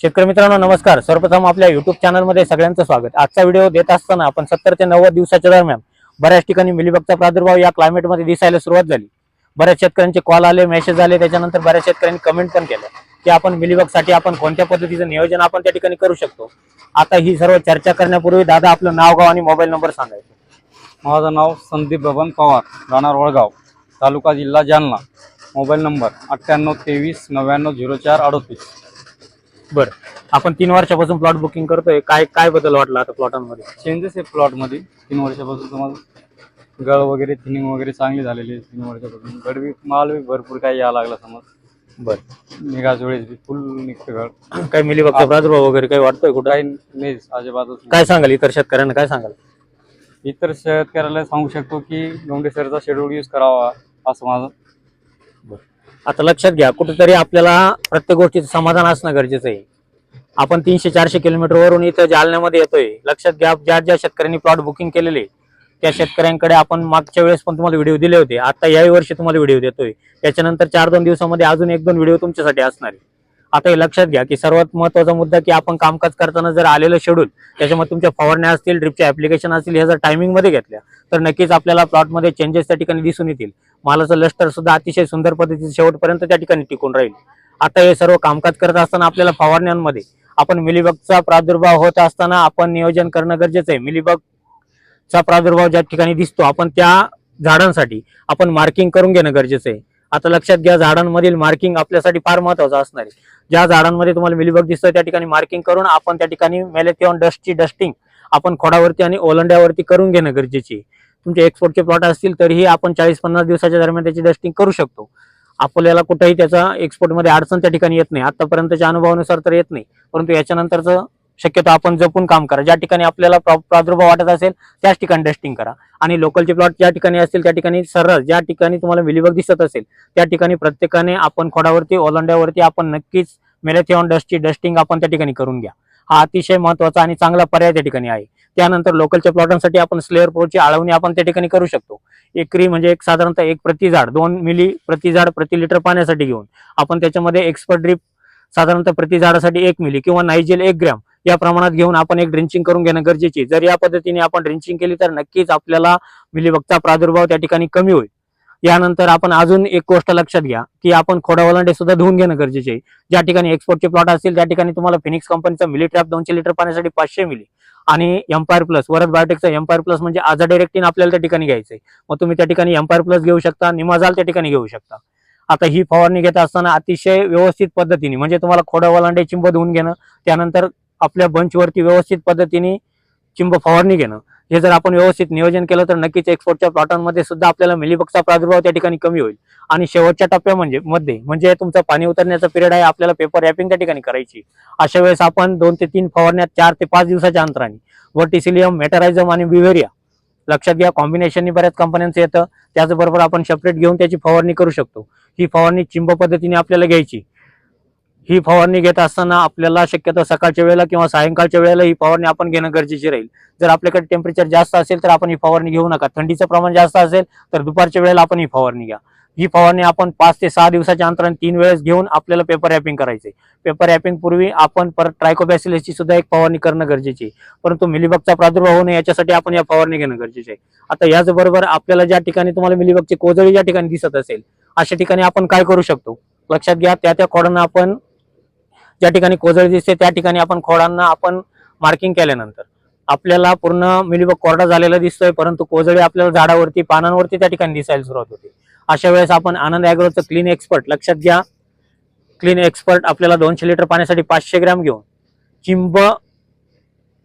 शेतकरी मित्रांनो नमस्कार. सर्वप्रथम आपल्या युट्यूब चॅनलमध्ये सगळ्यांचं स्वागत. आजचा व्हिडिओ देत असताना आपण सत्तर ते नव्वद दिवसाच्या दरम्यान बऱ्याच ठिकाणी मिलीबगचा प्रादुर्भाव या क्लायमेटमध्ये दिसायला सुरुवात झाली. बऱ्याच शेतकऱ्यांचे कॉल आले मेसेज आले त्याच्यानंतर बऱ्याच शेतकऱ्यांनी कमेंट पण केलं की आपण मिलीबगसाठी आपण कोणत्या पद्धतीचं नियोजन आपण त्या ठिकाणी करू शकतो? आता ही सर्व चर्चा करण्यापूर्वी दादा आपलं नाव गाव आणि मोबाईल नंबर सांगायचं माझं नाव संदीप बबन पवार राहणार वळगाव तालुका जिल्हा जालना. मोबाईल नंबर अठ्ठ्याण्णव तेवीस नव्याण्णव झिरो चार अडतीस. बरं. आपण तीन वर्षापासून प्लॉट बुकिंग करतोय. काय काय बदल वाटला आता प्लॉटांमध्ये चेंजेस आहे प्लॉटमध्ये तीन वर्षापासून तुम्हाला गळ वगैरे थिनिंग वगैरे चांगली झालेली आहे तीन वर्षापासून. गड बी माल बी भरपूर काही यायला लागला समज. बरं. निघाच वेळेस बी फुल निघतं गड काय मिलीबगचा प्रादुर्भाव वगैरे काही वाटतोय कुठं? काही नाही अजिबातच. काय सांगाल इतर शेतकऱ्यांना? काय सांगाल? इतर शेतकऱ्याला सांगू शकतो की लोंढेसरचा शेड्यूल यूज करावा असं माझं आता लक्षात घ्या कुठेतरी आपल्याला प्रत्येक गोष्टीचं समाधान असणं गरजेचं आहे. आपण तीनशे चारशे किलोमीटर वरून इथं जालन्यामध्ये येतोय. लक्षात घ्या ज्या ज्या शेतकऱ्यांनी प्लॉट बुकिंग केलेले त्या शेतकऱ्यांकडे आपण मागच्या वेळेस पण तुम्हाला व्हिडिओ दिले होते. आता याही वर्षी तुम्हाला व्हिडिओ देतोय. त्याच्यानंतर चार दोन दिवसामध्ये अजून एक दोन व्हिडिओ तुमच्यासाठी असणार आहे. आता हे लक्षात घ्या की सर्वात महत्त्वाचा मुद्दा की आपण कामकाज करताना जर आलेलं शेड्यूल त्याच्यामध्ये तुमच्या फवारण्या असतील ड्रिपच्या ऍप्लिकेशन असतील ह्या जर टायमिंगमध्ये घेतल्या तर नक्कीच आपल्याला प्लॉटमध्ये चेंजेस त्या ठिकाणी दिसून येतील. मालाचं लष्टर सुद्धा अतिशय सुंदर पद्धतीने शेवटपर्यंत त्या ठिकाणी टिकून राहील. आता हे सर्व कामकाज करत असताना आपल्याला फवारण्यांमध्ये आपण मिलीबगचा प्रादुर्भाव होत असताना आपण नियोजन करणं गरजेचं आहे. मिलीबगचा प्रादुर्भाव ज्या ठिकाणी दिसतो आपण त्या झाडांसाठी आपण मार्किंग करून घेणं गरजेचं आहे. आता लक्षात घ्या झाडांमधील मार्किंग आपल्यासाठी फार महत्वाचं असणार आहे. ज्या झाडांमध्ये तुम्हाला मिलीबग दिसतं त्या ठिकाणी मार्किंग करून आपण त्या ठिकाणी मेलेथिऑन डस्टची डस्टिंग आपण खोडावरती आणि ओलंड्यावरती करून घेणं गरजेचे तुमचे एक्सपोर्टचे प्लॉट असतील तरीही आपण चाळीस पन्नास दिवसाच्या दरम्यान त्याची डस्टिंग करू शकतो. आपल्याला कुठेही त्याचा एक्सपोर्टमध्ये अडचण त्या ठिकाणी येत नाही. आतापर्यंतच्या अनुभवानुसार तर येत नाही. परंतु याच्यानंतरचं शक्यतो आपण जपून काम करा. ज्या ठिकाणी आपल्याला प्रादुर्भाव वाटत असेल त्याच ठिकाणी डस्टिंग करा. आणि लोकलचे प्लॉट ज्या ठिकाणी असतील त्या ठिकाणी सरळ ज्या ठिकाणी तुम्हाला मिलीबग दिसत असेल त्या ठिकाणी प्रत्येकाने आपण खोडावरती ओलांड्यावरती आपण नक्कीच मेरेथॉन डस्टची डस्टिंग आपण त्या ठिकाणी करून घ्या. हा अतिशय महत्त्वाचा आणि चांगला पर्याय त्या ठिकाणी आहे. त्यानंतर लोकलच्या प्लॉटांसाठी आपण स्लेअर प्रोची आळवणी आपण त्या ठिकाणी करू शकतो. एकरी म्हणजे एक साधारणतः एक प्रति झाड दोन मिली प्रति झाड प्रति लिटर पाण्यासाठी घेऊन. आपण त्याच्यामध्ये एक्सपर्ट ड्रीप साधारणतः प्रति झाडासाठी एक मिली किंवा नायजेल एक ग्रॅम या प्रमाणात घेऊन आपण एक ड्रिंचिंग करून घेणं गरजेचे जर या पद्धतीने आपण ड्रिंचिंग केली तर नक्कीच आपल्याला मिलीबगचा प्रादुर्भाव त्या ठिकाणी कमी होईल. यानंतर आपण अजून एक गोष्ट लक्षात घ्या की आपण खोडावलांडे सुद्धा धुवून घेणं गरजेचे आहे. ज्या ठिकाणी एक्सपोर्टचे प्लॉट असतील त्या ठिकाणी तुम्हाला फिनिक्स कंपनीचा मिली ट्रॅप दोनशे लिटर पाण्यासाठी पाचशे मिली आणि एम्पायर प्लस वरद बायोटेकचा एम्पायर प्लस म्हणजे आझा डायरेक्टीन आपल्याला त्या ठिकाणी घ्यायचंय. मग तुम्ही त्या ठिकाणी एम्पायर प्लस घेऊ शकता निमाजाल त्या ठिकाणी घेऊ शकता. आता ही फवारणी घेत असताना अतिशय व्यवस्थित पद्धतीने म्हणजे तुम्हाला खोडावलांडे चिंब धुवून घेणं त्यानंतर आपल्या बंचवरती व्यवस्थित पद्धतीने चिंब फवारणी घेणं. हे जर आपण व्यवस्थित नियोजन केलं तर नक्कीच एक्सपोर्टच्या प्लॉटांमध्ये सुद्धा आपल्याला मिलीबगचा प्रादुर्भाव त्या ठिकाणी कमी होईल. आणि शेवटच्या टप्प्या म्हणजे मध्ये म्हणजे तुमचा पाणी उतरण्याचा पिरियड आहे आपल्याला पेपर रॅपिंग त्या ठिकाणी करायची. अशा वेळेस आपण दोन ते तीन फवारण्यात चार ते पाच दिवसाच्या अंतराने वर्टिसिलियम मेटरायझम आणि विव्हेरिया लक्षात घ्या कॉम्बिनेशननी बऱ्याच कंपन्यांचं येतं. त्याचबरोबर आपण सेपरेट घेऊन त्याची फवारणी करू शकतो. ही फवारणी चिंब पद्धतीने आपल्याला घ्यायची. ही फवारणी घेत असताना आपल्याला शक्यतो सकाळच्या वेळेला किंवा सायंकाळच्या वेळेला ही फवारणी आपण घेणं गरजेची राहील. जर आपल्याकडे टेम्परेचर जास्त असेल तर आपण ही फवारणी घेऊ नका. थंडीचं प्रमाण जास्त असेल तर दुपारच्या वेळेला आपण ही फवारणी घ्या. ही फवारणी आपण पाच ते सहा दिवसाच्या अंतराने तीन वेळेस घेऊन आपल्याला पेपर रॅपिंग करायचे पेपर रॅपिंग पूर्वी आपण परत ट्रायकोबॅसिलसची सुद्धा एक फवारणी करणं गरजेची परंतु मिलीबगचा प्रादुर्भाव होऊ नये याच्यासाठी आपण या फवारणी घेणं गरजेचे आहे. आता याचबरोबर आपल्याला ज्या ठिकाणी तुम्हाला मिलीबगची कोजळी ज्या ठिकाणी दिसत असेल अशा ठिकाणी आपण काय करू शकतो? लक्षात घ्या त्या त्या खोडांना आपण ज्या ठिकाणी कोजळी दिसते त्या ठिकाणी आपण खोडांना आपण मार्किंग केल्यानंतर. आपल्याला पूर्ण मिलीबग कोरडा झालेला दिसतोय परंतु कोजळी आपल्याला झाडावरती पानांवरती त्या ठिकाणी दिसायला सुरुवात होते. अशा वेळेस आपण आनंद ॲग्रोचं क्लीन एक्सपर्ट लक्षात घ्या. क्लीन एक्सपर्ट आपल्याला दोनशे लिटर पाण्यासाठी पाचशे ग्रॅम घेऊन चिंब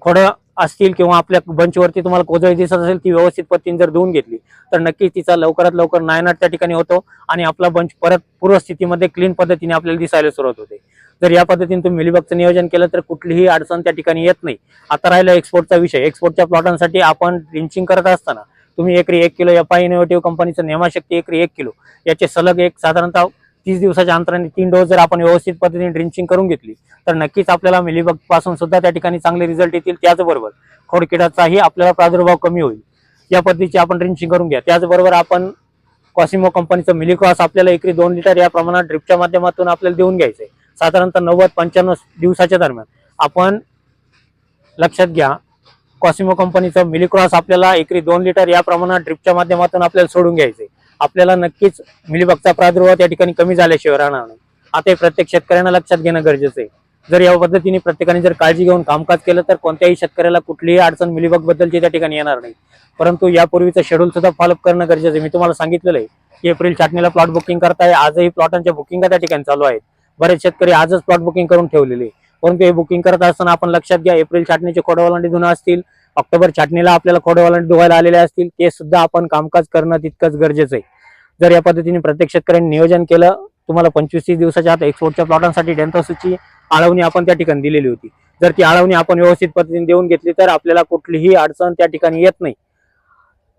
खोडं असतील किंवा आपल्या बंचवरती तुम्हाला कोजळी दिसत असेल ती व्यवस्थित पद्धतीने जर धुवून घेतली तर नक्कीच तिचा लवकरात लवकर नायनाट त्या ठिकाणी होतो आणि आपला बंच परत पूर्वस्थितीमध्ये क्लीन पद्धतीने आपल्याला दिसायला सुरुवात होते. जर या पद्धतीने तुम्ही मिलीबागचं नियोजन केलं तर कुठलीही अडचण त्या ठिकाणी येत नाही. आता राहिला एक्सपोर्टचा विषय. एक्सपोर्टच्या प्लॉटांसाठी आपण ड्रिंचिंग करत असताना तुम्ही एकरी एक किलो एफ आय इनोव्हेटिव्ह कंपनीचं नेमाशक्ती एकरी एक किलो. याचे सलग एक साधारणतः तीस दिवसाच्या अंतराने तीन डोस जर आपण व्यवस्थित पद्धतीने ड्रिंचिंग करून घेतली तर नक्कीच आपल्याला मिलीबगपासून सुद्धा त्या ठिकाणी चांगले रिझल्ट येतील. त्याचबरोबर खोडकिडाचाही आपल्याला प्रादुर्भाव कमी होईल. या पद्धतीची आपण ड्रिंचिंग करून घ्या. त्याचबरोबर आपण कॉसिमो कंपनीचं मिलिक्रॉस आपल्याला एकरी दोन लिटर या प्रमाणात ड्रिपच्या माध्यमातून आपल्याला देऊन घ्यायचंय. साधारणतः नव्वद पंच्याण्णव दिवसाच्या दरम्यान. आपण लक्षात घ्या कॉसिमो कंपनीचं मिलिक्रॉस आपल्याला एकरी दोन लिटर या प्रमाणात ड्रिपच्या माध्यमातून आपल्याला सोडून घ्यायचे आपल्याला नक्कीच मिलीबगचा प्रादुर्भाव त्या ठिकाणी कमी झाल्याशिवाय राहणार नाही. आता हे प्रत्येक शेतकऱ्यांना लक्षात घेणं गरजेचं आहे. जर या पद्धतीने प्रत्येकाने जर काळजी घेऊन कामकाज केलं तर कोणत्याही शेतकऱ्याला कुठलीही अडचण मिलीबग बद्दलची त्या ठिकाणी येणार नाही. परंतु यापूर्वीचं शेड्यूल सुद्धा फॉलोअप करणं गरजेचं आहे. मी तुम्हाला सांगितलेलं आहे की एप्रिल छाटणीला प्लॉट बुकिंग करताय आजही प्लॉटांच्या बुकिंग त्या ठिकाणी चालू आहेत. बरेच शेतकरी आजच प्लॉट बुकिंग करून ठेवलेले आहे. परंतु हे बुकिंग करत असताना आपण लक्षात घ्या एप्रिल छाटणीचे खोडवालांडी धुणं असतील ऑक्टोबर छाटणीला आपल्याला खोडवालांडी धुवायला आलेले असतील ते सुद्धा आपण कामकाज करणं तितकंच गरजेचं आहे. जर या पद्धतीने प्रत्येक शेतकऱ्यांनी नियोजन केलं तुम्हाला पंचवीस तीस दिवसाच्या आत एक्सपोर्टच्या प्लॉटांसाठी डेंटॉसची आळवणी आपण त्या ठिकाणी दिलेली होती. जर ती आळवणी आपण व्यवस्थित पद्धतीने देऊन घेतली तर आपल्याला कुठलीही अडचण त्या ठिकाणी येत नाही.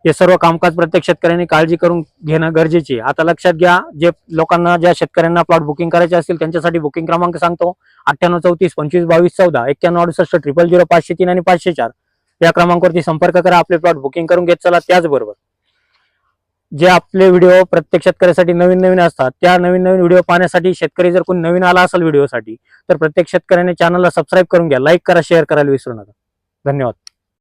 हे सर्व कामकाज प्रत्येक शेतकऱ्यांनी काळजी करून घेणं गरजेचे आता लक्षात घ्या जे लोकांना ज्या शेतकऱ्यांना प्लॉट बुकिंग करायचे असतील त्यांच्यासाठी बुकिंग क्रमांक सांगतो. अठ्ठ्याण्णव चौतीस पंचवीस बावीस चौदा एक्क्याण्णव अडुसष्ट ट्रिपल झिरो पाचशे तीन आणि पाचशे चार. या क्रमांकावरती संपर्क करा आपले प्लॉट बुकिंग करून घेत चला त्याचबरोबर. जे आपले व्हिडिओ प्रत्येक शेतकऱ्यासाठी नवीन नवीन असतात त्या नवीन नवीन व्हिडिओ पाहण्यासाठी शेतकरी जर कोणी नवीन आला असेल व्हिडिओसाठी तर प्रत्येक शेतकऱ्याने चॅनलला सबस्क्राईब करून घ्या. लाईक करा शेअर करायला विसरू नका. धन्यवाद.